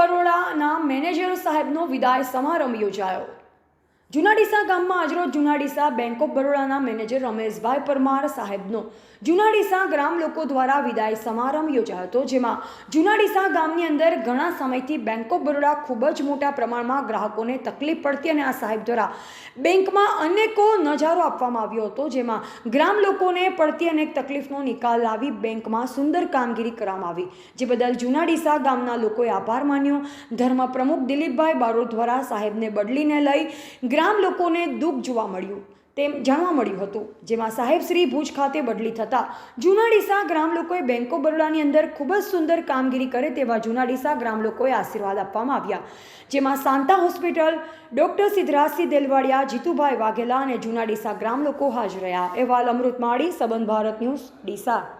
બરોડાના manager સાહેબનો વિદાય સમારંભ યોજાયો. જૂના ડીસા ગામમાં આજરોજ જુનાડીસા બેંક ઓફ બરોડાના મેનેજર રમેશભાઈ પરમાર સાહેબનો જુનાડીસા ગ્રામ લોકો દ્વારા વિદાય સમારંભ યોજાયો હતો, જેમાં જુનાડીસા ગામની અંદર ઘણા સમયથી બેંક ઓફ બરોડા ખૂબ જ મોટા પ્રમાણમાં ગ્રાહકોને તકલીફ પડતી અને આ સાહેબ દ્વારા બેંકમાં અનેકો નજારો આપવામાં આવ્યો હતો, જેમાં ગ્રામ લોકોને પડતી અનેક તકલીફનો નિકાલ લાવી બેંકમાં સુંદર કામગીરી કરવામાં આવી. જે બદલ જુનાડીસા ગામના લોકોએ આભાર માન્યો. ધર્મ પ્રમુખ દિલીપભાઈ બારોટ દ્વારા સાહેબને બદલીને લઈ ગ્રામ લોકોને દુઃખ જોવા મળ્યું. તેમ જાણવા મળ્યું હતું. જેમાં સાહેબ શ્રી ભુજ ખાતે બદલી થતાં જુનાડીસા ગ્રામ લોકોએ બેંક ઓફ બરોડાની અંદર ખૂબ જ સુંદર કામગીરી કરે તેવા જુનાડીસા ગ્રામ લોકોએ આશીર્વાદ આપવામાં આવ્યા. જેમાં Santa hospital, doctor Siddharajsinh Delvadiya, Jitubhai Vaghela અને જુનાડીસા ગ્રામ લોકો હાજર રહ્યા. અહેવાલ અમૃત માળી, સંબંધ ભારત ન્યૂઝ, ડીસા.